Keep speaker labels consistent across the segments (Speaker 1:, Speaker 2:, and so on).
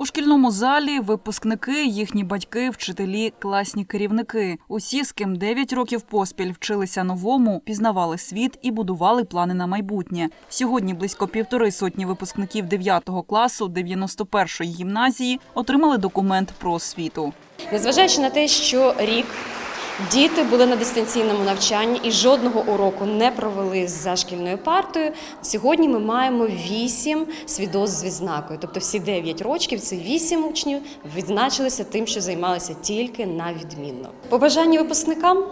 Speaker 1: У шкільному залі випускники, їхні батьки, вчителі, класні керівники. Усі, з ким 9 років поспіль вчилися новому, пізнавали світ і будували плани на майбутнє. Сьогодні близько півтори сотні випускників 9 класу 91-ї гімназії отримали документ про освіту.
Speaker 2: Незважаючи на те, що рік діти були на дистанційному навчанні і жодного уроку не провели за шкільною партою. Сьогодні ми маємо вісім свідоцтв з відзнакою. Тобто всі 9 років це вісім учнів відзначилися тим, що займалися тільки на відмінно. Побажання випускникам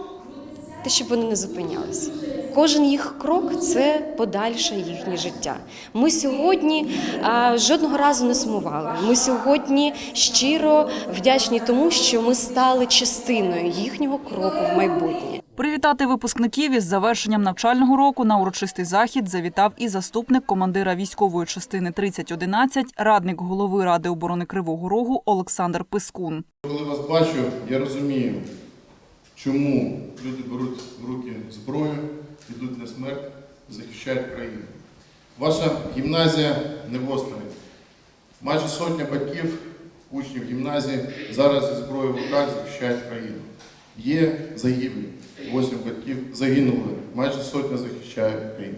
Speaker 2: те, щоб вони не зупинялися. Кожен їх крок це подальше їхнє життя. Ми сьогодні а, жодного разу не сумували. Ми сьогодні щиро вдячні тому, що ми стали частиною їхнього кроку в майбутнє.
Speaker 1: Привітати випускників із завершенням навчального року на урочистий захід завітав і заступник командира військової частини 3011, радник голови Ради оборони Кривого Рогу Олександр Пискун.
Speaker 3: Коли вас бачу, я розумію, чому люди беруть в руки зброю, йдуть на смерть, захищають країну. Ваша гімназія не в острові. Майже сотня батьків, учнів гімназії зараз зі зброєю в руках захищають країну. Є загиблі, восім батьків загинули, майже сотня захищає країну.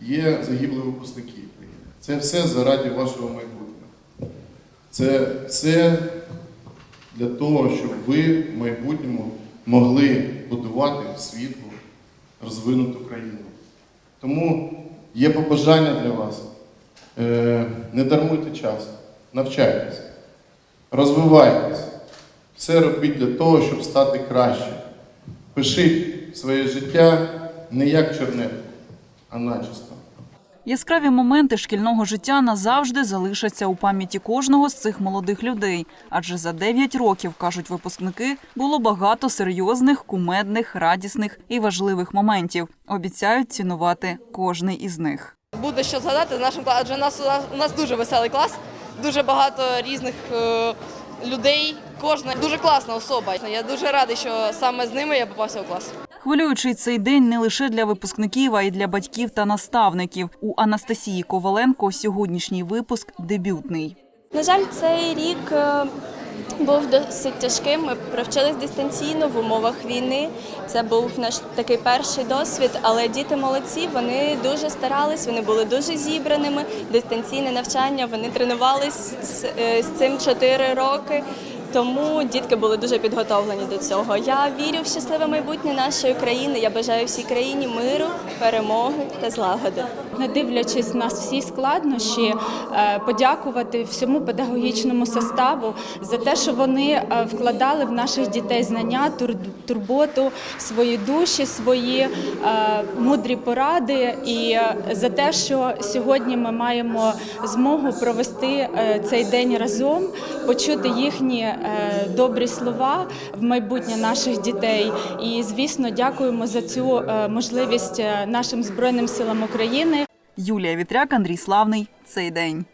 Speaker 3: Є загиблі випускники. Це все заради вашого майбутнього. Це все для того, щоб ви в майбутньому могли будувати світлу, розвинуту країну. Тому є побажання для вас. Е, Не дармуйте час, навчайтесь, розвивайтесь, все робіть для того, щоб стати краще. Пишіть своє життя не як чернетку, а начисто.
Speaker 1: Яскраві моменти шкільного життя назавжди залишаться у пам'яті кожного з цих молодих людей. Адже за 9 років, кажуть випускники, було багато серйозних, кумедних, радісних і важливих моментів. Обіцяють цінувати кожний із них.
Speaker 4: Буде що згадати з нашим класом, адже у нас, у нас дуже веселий клас, дуже багато різних е, людей, кожна дуже класна особа. Я дуже радий, що саме з ними я попався у клас.
Speaker 1: Хвилюючий цей день не лише для випускників, а й для батьків та наставників. У Анастасії Коваленко сьогоднішній випуск дебютний.
Speaker 5: На жаль, цей рік е, був досить тяжким. Ми провчились дистанційно в умовах війни. Це був наш такий перший досвід, але діти молодці, вони дуже старались, вони були дуже зібраними. Дистанційне навчання, вони тренувались з, е, цим 4 роки. Тому дітки були дуже підготовлені до цього. Я вірю в щасливе майбутнє нашої країни. Я бажаю всій країні миру, перемоги та злагоди.
Speaker 6: Не дивлячись на всі складнощі, е, подякувати всьому педагогічному составу за те, що вони е, вкладали в наших дітей знання, тур- турботу, свої душі, свої е, мудрі поради, і за те, що сьогодні ми маємо змогу провести цей день разом, почути їхні добрі слова в майбутнє наших дітей. І звісно, дякуємо за цю можливість нашим збройним силам України.
Speaker 1: Юлія Вітряк, Андрій Славний. Цей день.